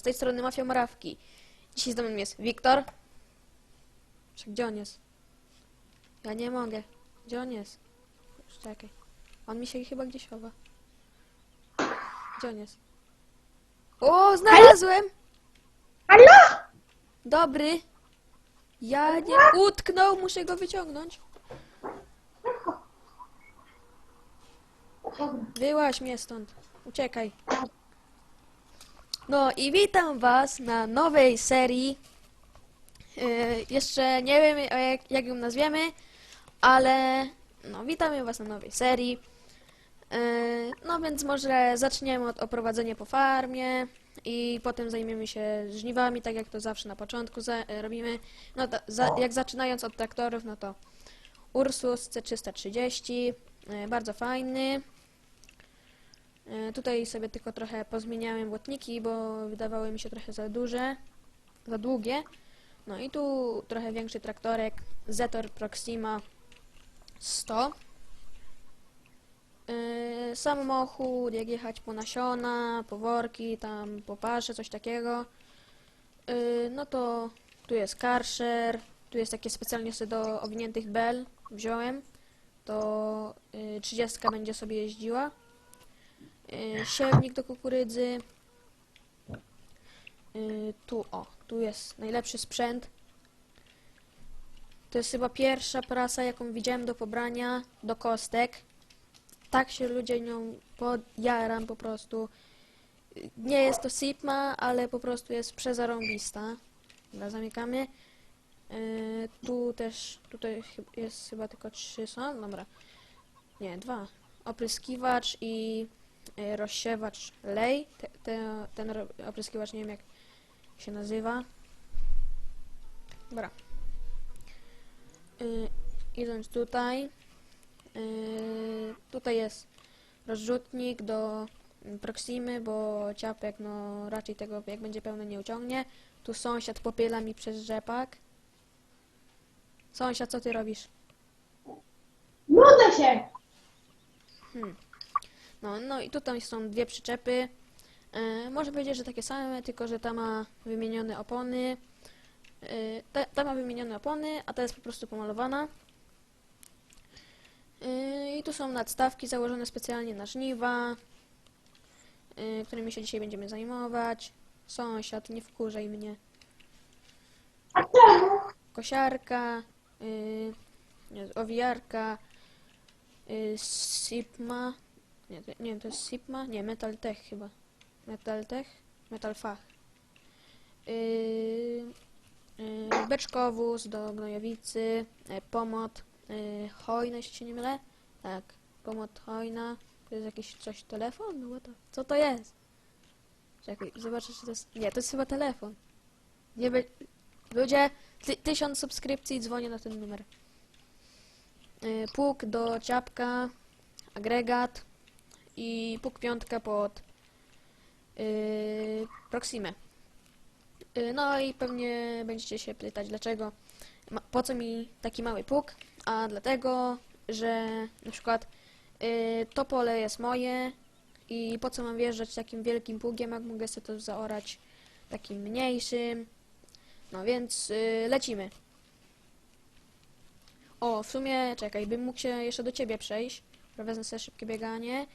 z tej strony Mafia Morawki. Dzisiaj z nami jest Wiktor. Czy Gdzie on jest? Ja nie mogę. Gdzie on jest? Czekaj. On mi się chyba gdzieś chowa. Gdzie on jest? O, znalazłem! Halo? Dobry. Ja nie... Utknął, muszę go wyciągnąć. Wyłaź mnie stąd. Uciekaj. No i witam was na nowej serii. Yy, jeszcze nie wiem jak, jak ją nazwiemy, ale no witamy was na nowej serii. Yy, no więc może zaczniemy od oprowadzenia po farmie i potem zajmiemy się żniwami, tak jak to zawsze na początku e, robimy. No to, za, jak zaczynając od traktorów, no to Ursus C330, yy, bardzo fajny. E, Tutaj sobie tylko trochę pozmieniałem błotniki, bo wydawały mi się trochę za duże, za długie. No i tu trochę większy traktorek Zetor Proxima 100. Yy, samochód, jak jechać po nasiona, po worki, tam po pasze, coś takiego. Yy, no to tu jest Karcher, tu jest takie specjalnie sobie do owiniętych bel wziąłem. To yy, 30 będzie sobie jeździła. Yy, siewnik do kukurydzy. Yy, tu, o, tu jest najlepszy sprzęt. To jest chyba pierwsza prasa, jaką widziałem do pobrania, do kostek. Tak się ludzie nią podjaram po prostu. Nie jest to Sipma, ale po prostu jest przezarąbista. Dobra, zamykamy. Yy, tu też, tutaj jest chyba tylko trzy są, dobra. Nie, dwa. Opryskiwacz i y, rozsiewacz lej. Te, te, ten opryskiwacz nie wiem jak się nazywa. Dobra. Y, idąc tutaj. y, tutaj jest rozrzutnik do Proximy, bo ciapek no raczej tego jak będzie pełno nie uciągnie. Tu sąsiad popiela mi przez rzepak. Sąsiad, co ty robisz? Nudzę się. No, no i tutaj są dwie przyczepy. E, może powiedzieć, że takie same, tylko że ta ma wymienione opony. E, ta, ta ma wymienione opony, a ta jest po prostu pomalowana. E, I tu są nadstawki założone specjalnie na żniwa, e, którymi się dzisiaj będziemy zajmować. Sąsiad, nie wkurzaj mnie. Kosiarka, y, owijarka, Sipma, nie, to, nie to jest Sipma? Nie, Metal Tech chyba. Metal Tech? Metal Fach. Y, y, beczkowóz do gnojowicy, y, pomot, y, hojna, jeśli się nie mylę. Tak, pomot hojna. To jest jakiś coś, telefon? No the- co to jest? Czekaj, zobaczę, czy to jest... Nie, to jest chyba telefon. Nie be... Ludzie, ty, tysiąc subskrypcji, dzwonię na ten numer. Y, Pług do ciapka, agregat i pług piątka pod yy, Proximę. Y, no i pewnie będziecie się pytać, dlaczego, ma, po co mi taki mały pług, a dlatego, że na przykład y, to pole jest moje i po co mam wjeżdżać takim wielkim pługiem, jak mogę sobie to zaorać takim mniejszym. No więc y, lecimy. O, w sumie, czekaj, bym mógł się jeszcze do ciebie przejść. Wezmę sobie szybkie bieganie.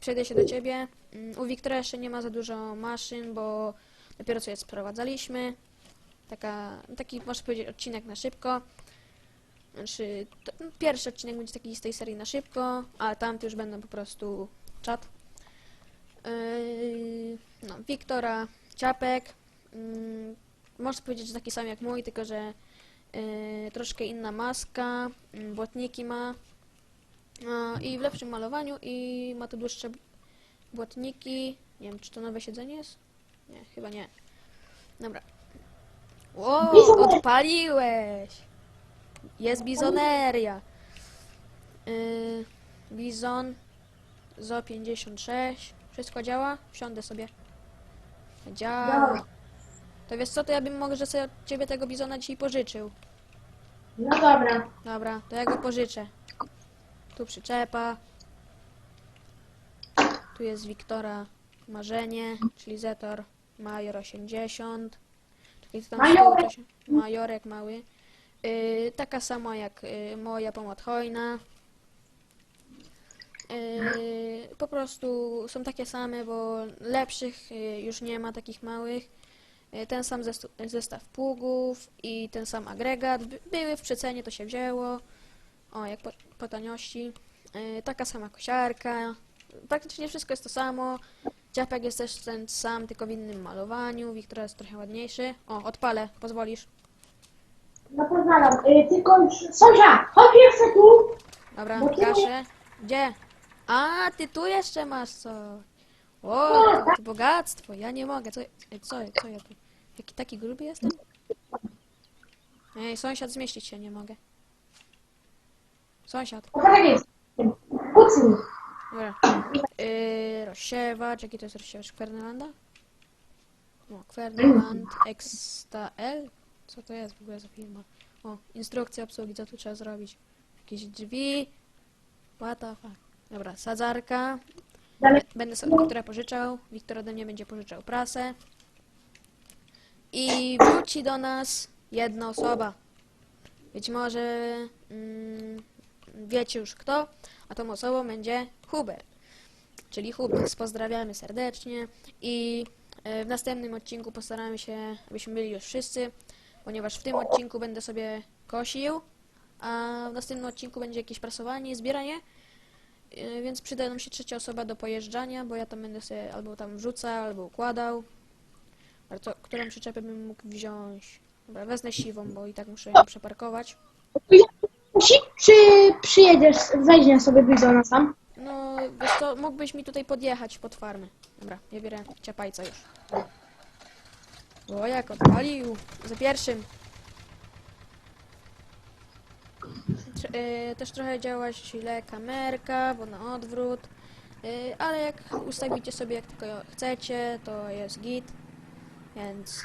Przejdę się do ciebie. Mm, U Wiktora jeszcze nie ma za dużo maszyn, bo dopiero co je sprowadzaliśmy. Taka, taki, można powiedzieć, odcinek na szybko. Znaczy, to, no, pierwszy odcinek będzie taki z tej serii na szybko, a tamty już będą po prostu czat. Yy, no, Wiktora, Ciapek. Mm, można powiedzieć, że taki sam jak mój, tylko że yy, troszkę inna maska, yy, błotniki ma i w lepszym malowaniu i ma to dłuższe błotniki. Nie wiem, czy to nowe siedzenie jest? Nie, chyba nie. Dobra. Wow, odpaliłeś! Jest bizoneria. Yy, bizon ZO 56. Wszystko działa? Wsiądę sobie. Działa. Działa. To wiesz co, to ja bym może sobie od ciebie tego bizona dzisiaj pożyczył. No dobra. Dobra, to ja go pożyczę. Tu przyczepa. Tu jest Wiktora marzenie, czyli Zetor. Major 80. Czekaj, co tam Majorek. było? To się- Majorek mały. Y, taka sama jak y, moja pomoc hojna. Y, po prostu są takie same, bo lepszych y, już nie ma takich małych. Y, ten sam zestaw pługów i ten sam agregat. By- Były w przecenie, to się wzięło. O, jak po, po taniości. Y, taka sama kosiarka. Praktycznie wszystko jest to samo. Ciapek jest też ten sam, tylko w innym malowaniu. Wiktor jest trochę ładniejszy. O, odpalę, pozwolisz. No pozwalam. Y, tylko już... Sąsia, chodź jeszcze tu. Dobra, No. Gdzie? A, ty tu jeszcze masz co? O, to, to bogactwo, ja nie mogę. Co, ej, co, co ja tu? Jaki taki gruby jestem? Ej, sąsiad, zmieścić się nie mogę. Sąsiad, No tak jest. Kucnij. dobra. Yy, rozsiewacz, jaki to jest rozsiewacz? Kwernelanda? O, Kwerneland XTL? Co to jest w ogóle za firma? O, instrukcja obsługi, co tu trzeba zrobić? Jakieś drzwi. What the fuck? Dobra, sadzarka. Dalej. Będę sobie Wiktora pożyczał. Wiktor ode mnie będzie pożyczał prasę. I wróci do nas jedna osoba. Być może mm, wiecie już kto, a tą osobą będzie Hubert. Czyli Hubert. Pozdrawiamy serdecznie i e, w następnym odcinku postaramy się, abyśmy byli już wszyscy, ponieważ w tym odcinku będę sobie kosił, a w następnym odcinku będzie jakieś prasowanie, zbieranie. Yy, Więc przyda nam się trzecia osoba do pojeżdżania, bo ja tam będę sobie albo tam wrzucał, albo układał. Ale którą przyczepę bym mógł wziąć? Dobra, wezmę siwą, bo i tak muszę ją przeparkować. Musi, czy przyjedziesz, weźmiesz sobie bizona sam? No, wiesz co, mógłbyś mi tutaj podjechać pod farmę. Dobra, ja biorę ciapajca już. O, jak odpalił. Za pierwszym. Y, też trochę działa źle kamerka, bo na odwrót. Y, ale jak ustawicie sobie jak tylko chcecie, to jest git. Więc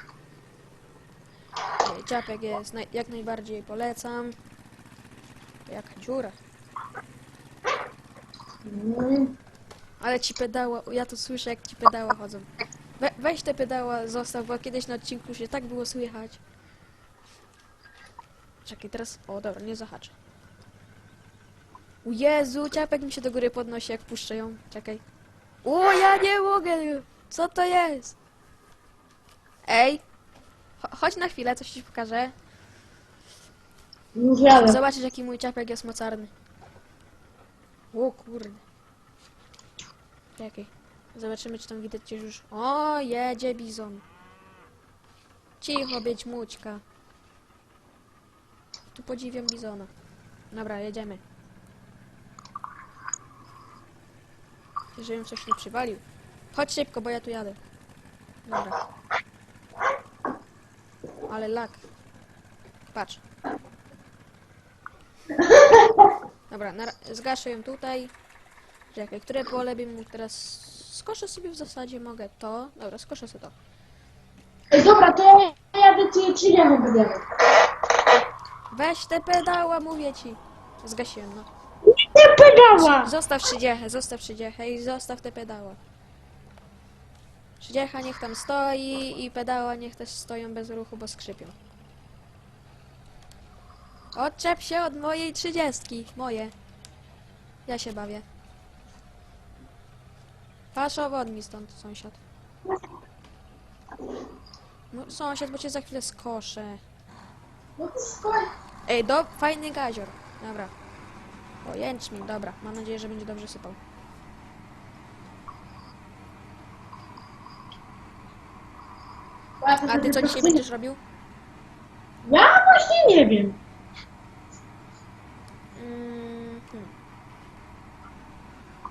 y, ciapek jest jak najbardziej polecam. Jaka dziura. Mm. Ale ci pedała, ja to słyszę jak ci pedała chodzą. We, weź te pedała, zostaw, bo kiedyś na odcinku się tak było słychać. Czekaj, teraz, o dobra, nie zahaczę. U Jezu, ciapek mi się do góry podnosi jak puszczę ją. Czekaj. O, ja nie mogę! Co to jest? Ej! Cho- chodź na chwilę, coś ci pokażę. Jadę. Zobaczysz jaki mój ciapek jest mocarny. O kurde. Czekaj. Zobaczymy czy tam widać już. O, jedzie bizon. Cicho być mućka. Tu podziwiam bizona. Dobra, jedziemy. Żebym coś nie przywalił. Chodź szybko, bo ja tu jadę. Dobra. Ale lak. Patrz. Dobra, zgaszę ją tutaj. Czekaj, które pole bym mógł teraz... Skoszę sobie w zasadzie, mogę to. Dobra, skoszę sobie to. Ej, dobra, to ja jadę ci, czy nie będę. Weź te pedała, mówię ci. Zgasiłem, no. Nie pedała! Zostaw trzydziechę, zostaw trzydziechę i zostaw te pedała. Trzydziecha niech tam stoi i pedała niech też stoją bez ruchu, bo skrzypią. Odczep się od mojej trzydziestki. Moje. Ja się bawię. Paszowo od mi stąd, sąsiad. No, sąsiad, bo cię za chwilę skoszę. No. Ej, do, fajny gazior. Dobra. O, jęczmień, dobra. Mam nadzieję, że będzie dobrze sypał. A ty co dzisiaj będziesz robił? Ja właśnie nie wiem. Mm, hmm.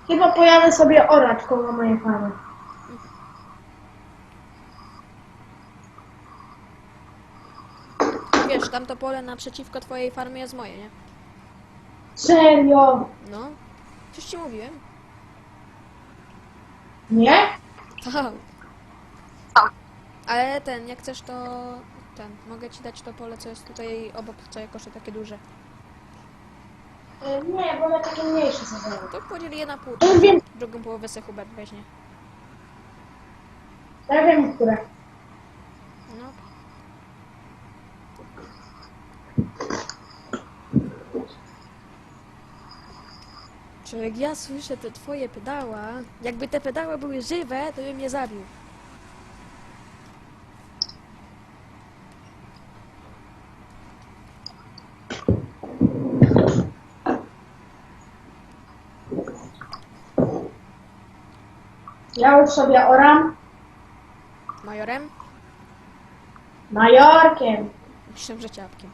Chyba pojadę sobie orać koło mojej farmy. Wiesz, tamto pole naprzeciwko twojej farmy jest moje, nie? Serio? No. Coś ci mówiłem? Nie? Tak. Ale ten, jak chcesz to... Ten, mogę ci dać to pole, co jest tutaj obok, co ja koszę takie duże. E, Nie, bo na takie mniejsze sezony. To podziel je na pół. Ja wiem, Drugą połowę se Hubert weźmie. ja wiem, które. No. Czy jak ja słyszę te twoje pedała, jakby te pedały były żywe, to bym mnie zabił. Ja już sobie oram Majorem? Majorkiem. Myślę, że ciapkiem.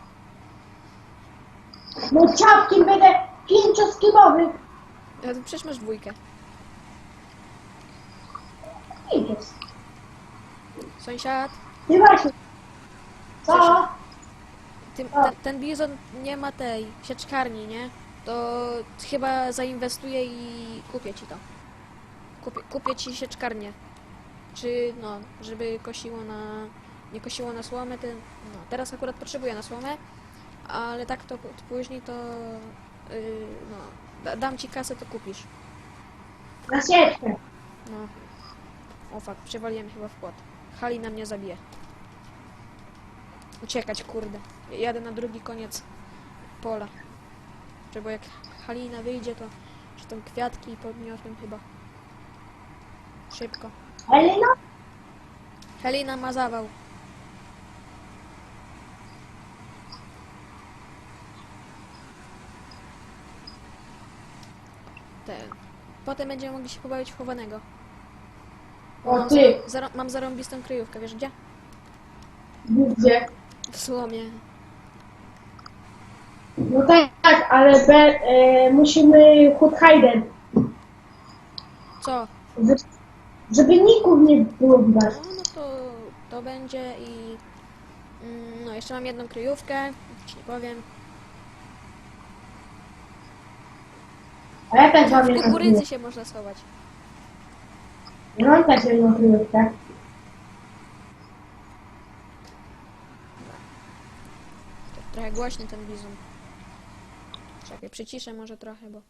No ciapkiem będę pięcioskimowy. Ja tu przecież masz dwójkę. Idziesz. Sąsiad, Ty właśnie. Co? ty, ten, ten bizon nie ma tej sieczkarni, nie? To chyba zainwestuję i kupię ci to. Kupię, kupię ci sieczkarnię. Czy no, żeby kosiło na. Nie kosiło na słomę, ten. No, teraz akurat potrzebuję na słomę, ale tak to, później to. Yy, no, da, dam ci kasę, to kupisz. Na sieczkę. No. O fuck, przewaliłem chyba w płot. Halina mnie zabije. Uciekać, kurde. Jadę na drugi koniec pola. Czy bo jak Halina wyjdzie, to że tam kwiatki podniosłem chyba. Szybko. Ale no. Halina ma zawał. Ten. Potem będziemy mogli się pobawić w chowanego. O Mam, ty. mam zarąbistą kryjówkę, wiesz gdzie? Gdzie? W słomie. No tak, tak, ale be, e, musimy Hudhajden. Co? Żeby ników nie było widać. No, no to, to będzie i... Mm, no, jeszcze mam jedną kryjówkę, ci nie powiem. A ja też mam W jedną kukurydzy kryjówkę. się można schować. Mam też jedną kryjówkę. To trochę głośny ten bizon. Czekaj, przyciszę może trochę, bo...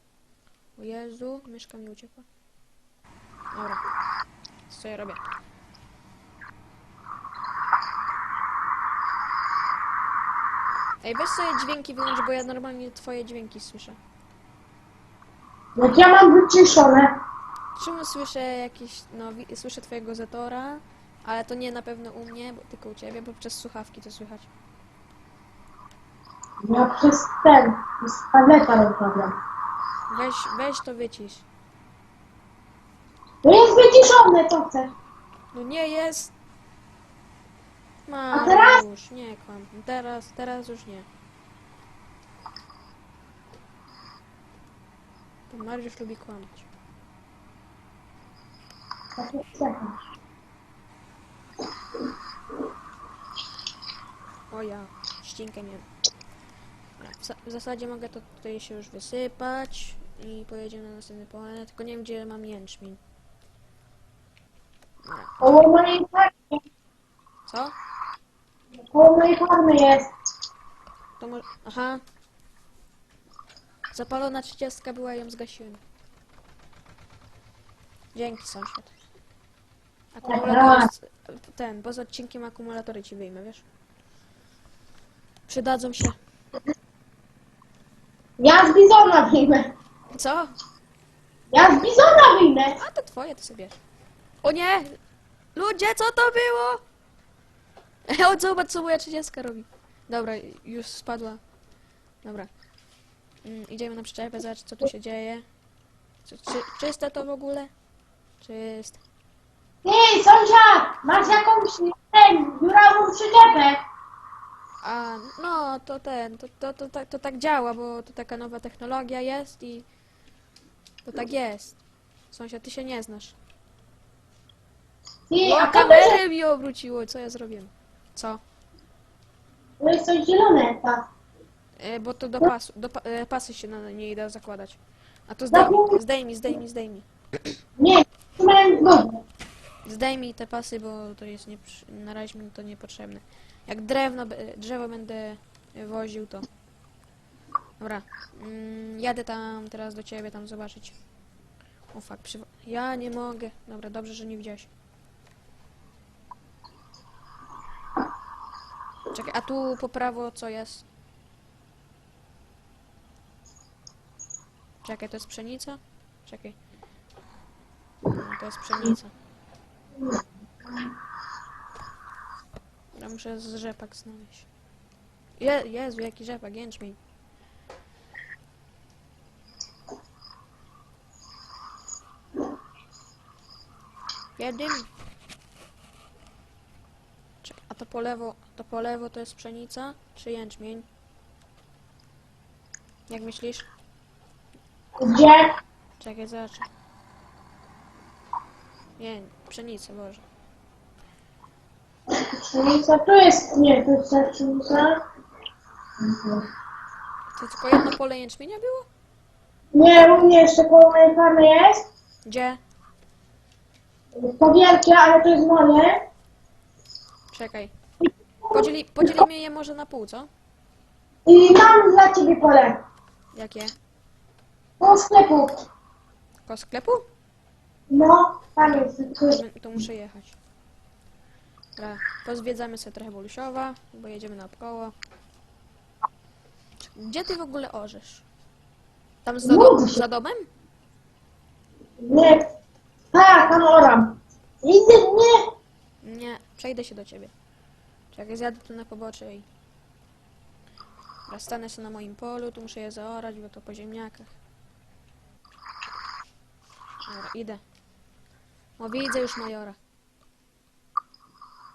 O Jezu, myszka mi uciekła. Dobra. Co ja robię? Ej, weź sobie dźwięki wyłącz, bo ja normalnie twoje dźwięki słyszę. Jak ja mam wyciszone. Czemu słyszę jakieś, no wi- słyszę twojego Zetora, ale to nie na pewno u mnie, bo tylko u ciebie, bo przez słuchawki to słychać. Ja przez ten, z tableta rozmawiam. Weź, weź to wycisz. Wyciszone, co chcesz. No nie jest. A teraz? Mariusz, nie kłam. Teraz, teraz już nie. Bo Mariusz lubi kłamać. Tak jak chcesz. O ja, ścinkę. Dobra, W, za- w zasadzie mogę to tutaj się już wysypać i pojedziemy na następne pole, tylko nie wiem gdzie mam jęczmień. Koło mojej farmy, Co? koło mojej farmy jest. To może... Aha. Zapalona trzydziestka była, ją zgasiłem. Dzięki, sąsiad. Akumulator... z- Ten, poza odcinkiem akumulatory ci wyjmę, wiesz? Przydadzą się. Ja z bizona wyjmę. Co? Ja z bizona wyjmę. A to twoje, to sobie bierz. O nie! Ludzie, co to było? O, zobacz, co moja trzydziestka robi. Dobra, już spadła. Dobra. Mm, idziemy na przyczepę, zobacz, co tu się dzieje. Czy, czy, czyste to w ogóle? Czyste. Ty, sąsiad, masz jakąś ten, dziurawą przyczepę. A, no, to ten, to, to, to, tak- to tak działa, bo to taka nowa technologia jest i to tak jest. Sąsiad, ty się nie znasz. Ty, O, a to kamerę mi obróciło, co ja zrobiłem? Co? To jest coś zielone, tak. E, bo to do pasu, do pa, e, pasy się na niej da zakładać. A to zdejmij, zdejmij, zdejmij, zdejmij. Nie. Zdejmij te pasy, bo to jest nie, na razie mi to niepotrzebne. Jak drewno, be- drzewo będę woził, to... Dobra, mm, jadę tam teraz do ciebie, tam zobaczyć. O fuck, przywo- ja nie mogę. Dobra, dobrze, że nie widziałeś. Czekaj, a tu po prawo co jest? Czekaj, to jest pszenica? Czekaj. No, to jest pszenica. Ja muszę z rzepak znaleźć. Je, Jezu, jaki rzepak, jęczmień. Jednym. Czekaj, a to po lewo, to po lewo to jest pszenica czy jęczmień? Jak myślisz? Gdzie? Czekaj, zobaczę. Nie, pszenica, Boże. Pszenica, tu jest, nie, tu jest pszenica. To tylko jedno pole jęczmienia było? Nie, u mnie jeszcze koło mojej farmy jest. Gdzie? To wielkie, ale to jest moje. Czekaj. Podzieli, podzielimy je może na pół, co? I mam dla ciebie pole. Jakie? Po sklepu. Ko sklepu? No, tam jest. Tu jest. To, to muszę jechać. Dobra, pozwiedzamy sobie trochę Bolusiowa, bo jedziemy naokoło. Gdzie ty w ogóle orzesz? Tam za, do, za domem? Nie. Tak, tam oram. Idę, nie. Nie, przejdę się do ciebie. Czekaj, zjadę tu na pobocze i... Dobra, stanę się na moim polu, tu muszę je zaorać, bo to po ziemniakach. Dobra, idę. O, widzę już majora.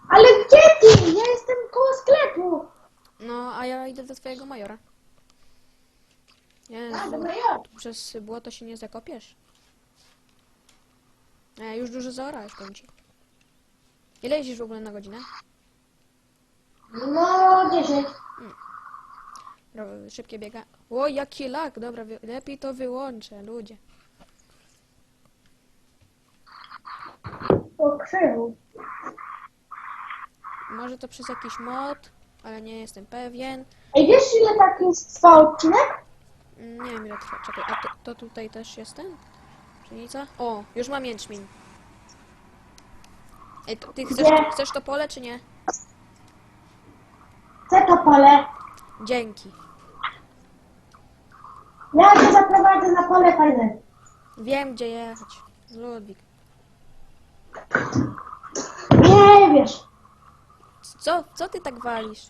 Ale gdzie ty? Ja jestem koło sklepu. No, a ja idę do twojego majora. Jezu, A, ja. tu przez błoto się nie zakopiesz. E, już dużo zaorałeś, powiem ci. Ile jeździsz w ogóle na godzinę? No, 10. Dobra, szybkie biega. O, jaki lak! Dobra, wy... lepiej to wyłączę, ludzie. Po krzywu. Może to przez jakiś mod, ale nie jestem pewien. Ej, wiesz ile taki jest trwa odcinek? Mm, Nie wiem ile trwa. Czekaj, a to, to tutaj też jest ten? Pszenica? O, już mam jęczmień. Ej, to, ty chcesz, chcesz to pole, czy nie? Pole. Dzięki. Ja cię zaprowadzę na pole fajne. Wiem, gdzie jechać. Ludwik. Nie wiesz. Co, co ty tak walisz?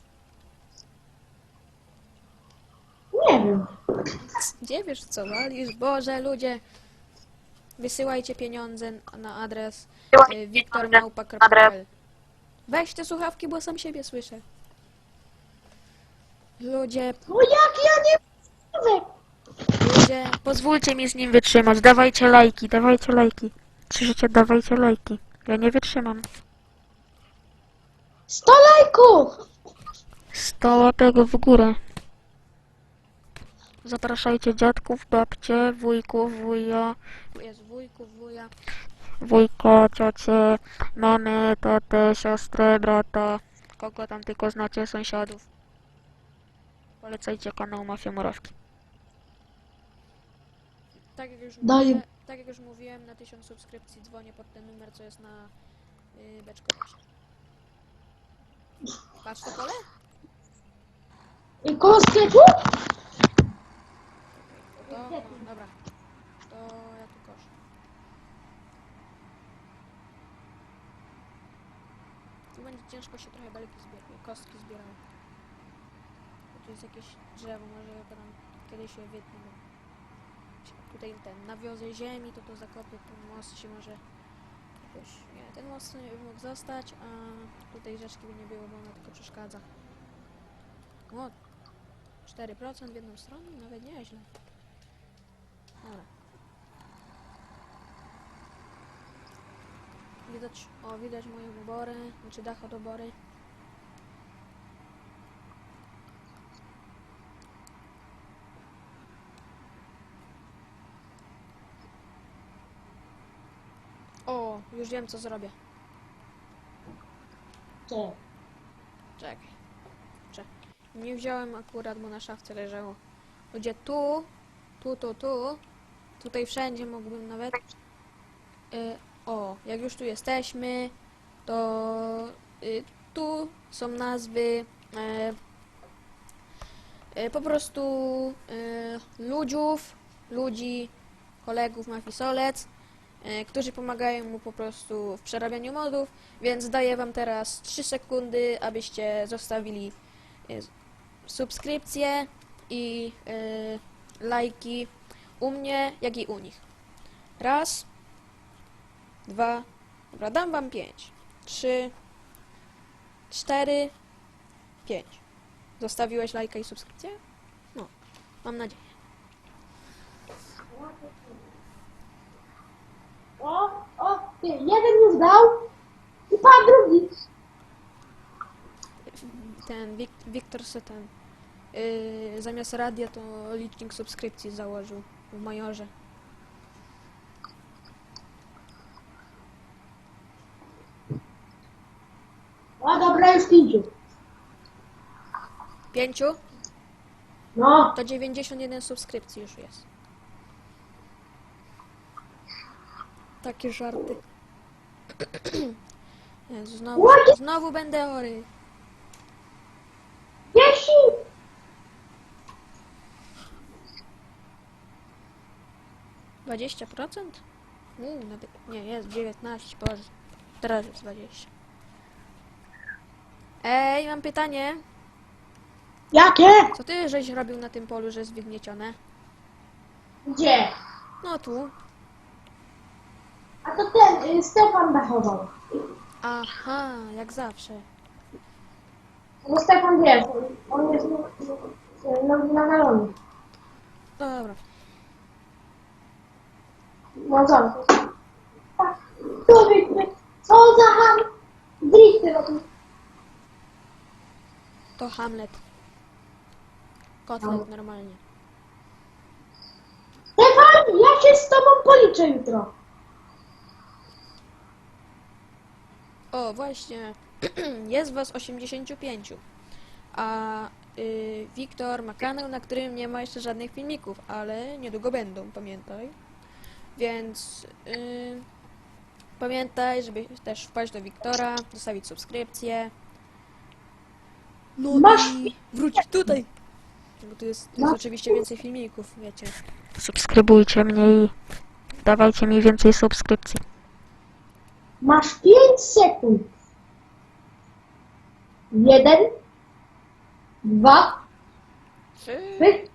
Nie wiem. Gdzie wiesz, co walisz? Boże, ludzie. Wysyłajcie pieniądze na adres y, wiktormałpa.pl Weź te słuchawki, bo sam siebie słyszę. Ludzie, No jak ja nie wiem. ludzie, pozwólcie mi z nim wytrzymać. Dawajcie lajki, dawajcie lajki. Słyszycie, dawajcie lajki. Ja nie wytrzymam. 100 lajków. 100 łapek w górę. Zapraszajcie dziadków, babcie, wujków, wuja, jest wujków, wuja, wujka, ciocie, mamy, tatę, siostrę, brata, kogo tam tylko znacie, sąsiadów. Polecajcie kanał Mafia Morawki. Tak jak już Daj. mówię, tak jak już mówiłem, na 1000 subskrypcji dzwonię pod ten numer, co jest na yy, beczku. Patrz to pole? I koło sklepu? To, no, dobra. To ja tu koszę. Tu będzie ciężko się trochę belki zbierać, kostki zbierał. Tu jest jakieś drzewo, może ja tam kiedyś się wytnę. Tutaj ten, nawiozę ziemi, to to zakopię, ten most się może jakoś, nie, ten most nie mógł zostać, a tutaj rzeczki by nie było, bo ona tylko przeszkadza. O, 4% w jedną stronę, nawet nieźle. Dobra. Widać, o widać moje obory, znaczy dach od obory. O, już wiem co zrobię. Co? Czekaj. Czekaj. Nie wziąłem akurat, bo na szafce leżało. Ludzie tu, tu, tu, tu, tutaj wszędzie mógłbym nawet. Y, o, jak już tu jesteśmy, to y, tu są nazwy e, po prostu e, ludziów, ludzi, kolegów Mafisolec, którzy pomagają mu po prostu w przerabianiu modów, więc daję wam teraz 3 sekundy, abyście zostawili e, subskrypcje i e, lajki u mnie, jak i u nich. Raz, dwa, dobra, dam wam pięć, trzy, cztery, pięć. Zostawiłeś lajka i subskrypcję? No, mam nadzieję. O, o, ty, jeden już dał i pan drugi. Ten Wik Wiktor se ten yy, zamiast radia to licznik subskrypcji założył w majorze. O, dobra, już pięciu. Pięciu? No, To 91 subskrypcji już jest. Takie żarty. Jezu, znowu, znowu będę chory. jeśli... Dwadzieścia procent? Nie, jest 19, boże. Teraz jest 20. Ej, mam pytanie. Jakie? Co ty żeś robił na tym polu, że jest wygniecione? Gdzie? No tu. A to ten, y, Stefan dachował. Aha, jak zawsze. Bo Stefan wiesz, on- jest no, no, nawalony. Dobra. No co? Tak, Człowiek, co za ham? Drifty robił. To Hamlet. Kotlet normalnie. Stefan, ja się z tobą policzę jutro. O, właśnie. jest was 85. A y, Wiktor ma kanał, na którym nie ma jeszcze żadnych filmików, ale niedługo będą, pamiętaj. Więc y, pamiętaj, żeby też wpaść do Wiktora, zostawić subskrypcję. No Masz- i wróć tutaj. Bo tu jest, tu jest oczywiście więcej filmików, wiecie. Subskrybujcie mnie i dawajcie mi więcej subskrypcji. Masz 5 sekund. Jeden, dwa, Trzy, trzy,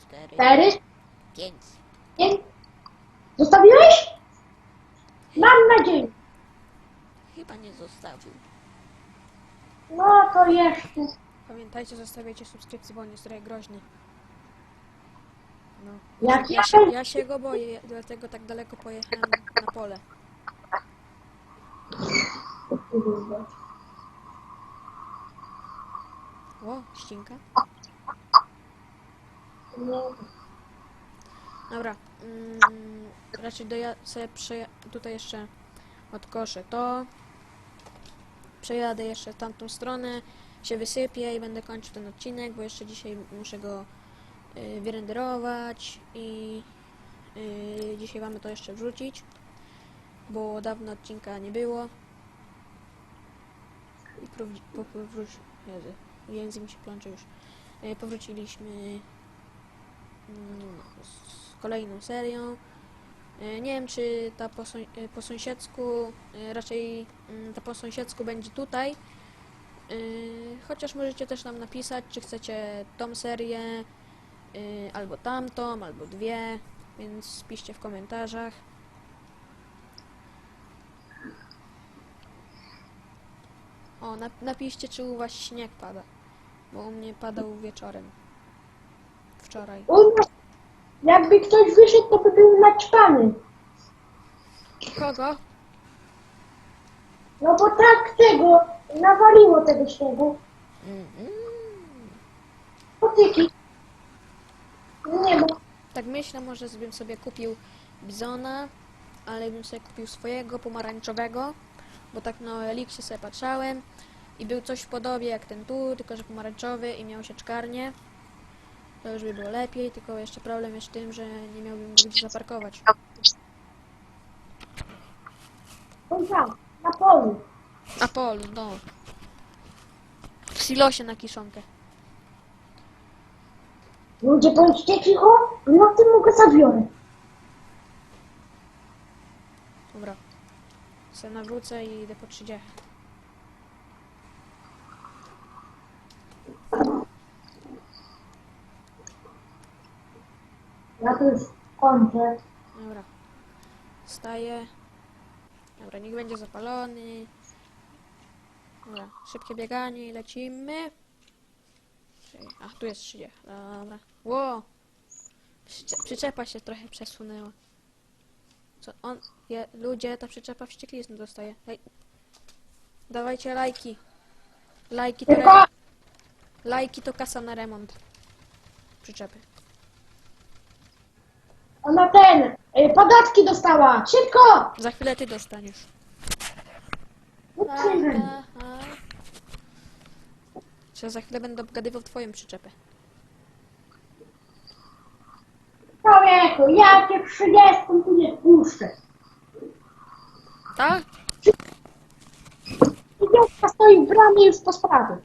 cztery, cztery, pięć. pięć. Zostawiłeś? Mam nadzieję. Chyba nie zostawił. No to jeszcze. Pamiętajcie, zostawiajcie subskrypcję, bo on jest trochę groźny. No. Jak Ja ja się, ja się go boję, dlatego tak daleko pojechałem na pole. O, ścinka. Dobra. Mm, raczej doja- sobie przeja- tutaj jeszcze odkoszę to. Przejadę jeszcze w tamtą stronę, się wysypię i będę kończył ten odcinek, bo jeszcze dzisiaj muszę go y, wyrenderować i y, dzisiaj mamy to jeszcze wrzucić, bo dawno odcinka nie było. I po- język mi się plącze już. Y, powróciliśmy mm, z kolejną serią. E, Nie wiem, czy ta po, sąs- e, po sąsiedzku, e, raczej mm, ta po sąsiedzku będzie tutaj. E, Chociaż możecie też nam napisać, czy chcecie tą serię, e, albo tamtą, albo dwie, więc piszcie w komentarzach. O, nap- napiszcie, czy u was śnieg pada, bo u mnie padał wieczorem. Wczoraj. U nas, jakby ktoś wyszedł, to by był naćpany. Kogo? No bo tak tego, nawaliło tego śniegu. Mm-mm. Potyki. Nie bo Tak myślę, może bym sobie kupił bizona, ale bym sobie kupił swojego pomarańczowego, bo tak na Elixie sobie patrzałem i był coś w podobie jak ten tu, tylko że pomarańczowy i miał się czkarnie. To już by było lepiej, tylko jeszcze problem jest w tym, że nie miałbym gdzie zaparkować. on tam, na polu. A polu, no. silosie na kiszonkę. Ludzie, bądźcie cicho, na tym mogę zabiorę. Dobra. Se nawrócę i idę po 30. Ja to już kończę. Dobra. Staję. Dobra, niech będzie zapalony. Dobra, szybkie bieganie i lecimy. A, tu jest 30. Dobra. Ło! Przycze przyczepa się trochę przesunęła. Co on... Je, ludzie, ta przyczepa wścieklizny dostaje. Ej. Dawajcie lajki. Lajki to... Re lajki to kasa na remont. Przyczepy. ona ten, y, podatki dostała. Szybko! Za chwilę ty dostaniesz. Utrzymaj. Aha. Czy za chwilę będę obgadywał twoją przyczepę. Człowieku, ja cię 30 tu nie puszczę. Tak? Idiotka stoi w bramie już po sprawie.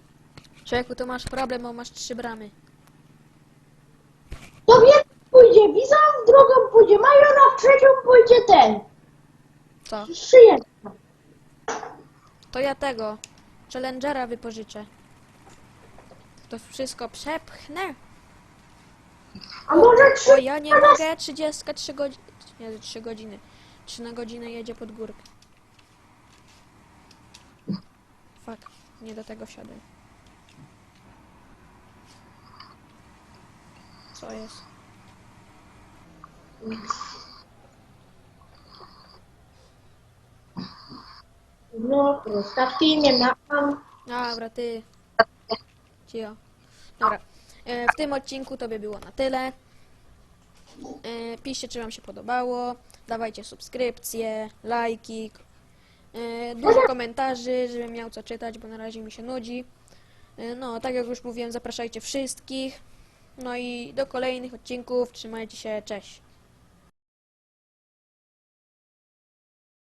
Człowieku, to masz problem, bo masz trzy bramy. To wie, pójdzie Wiza, w drugą pójdzie Majora, w trzecią pójdzie ten. Co? Szyję. To ja tego. Challengera wypożyczę. To wszystko przepchnę. A może trzy... ja nie mogę. 33 godziny. Nie, 3 godziny. 3 na godzinę jedzie pod górkę. Fuck. Nie do tego wsiadłem. Co jest? No, stawki nie ma. Dobra, ty. Cio. Dobra. E, w tym odcinku to by było na tyle. E, piszcie, czy wam się podobało. Dawajcie subskrypcje, lajki. E, dużo komentarzy, żebym miał co czytać, bo na razie mi się nudzi. No, tak jak już mówiłem, zapraszajcie wszystkich. No i do kolejnych odcinków. Trzymajcie się, cześć.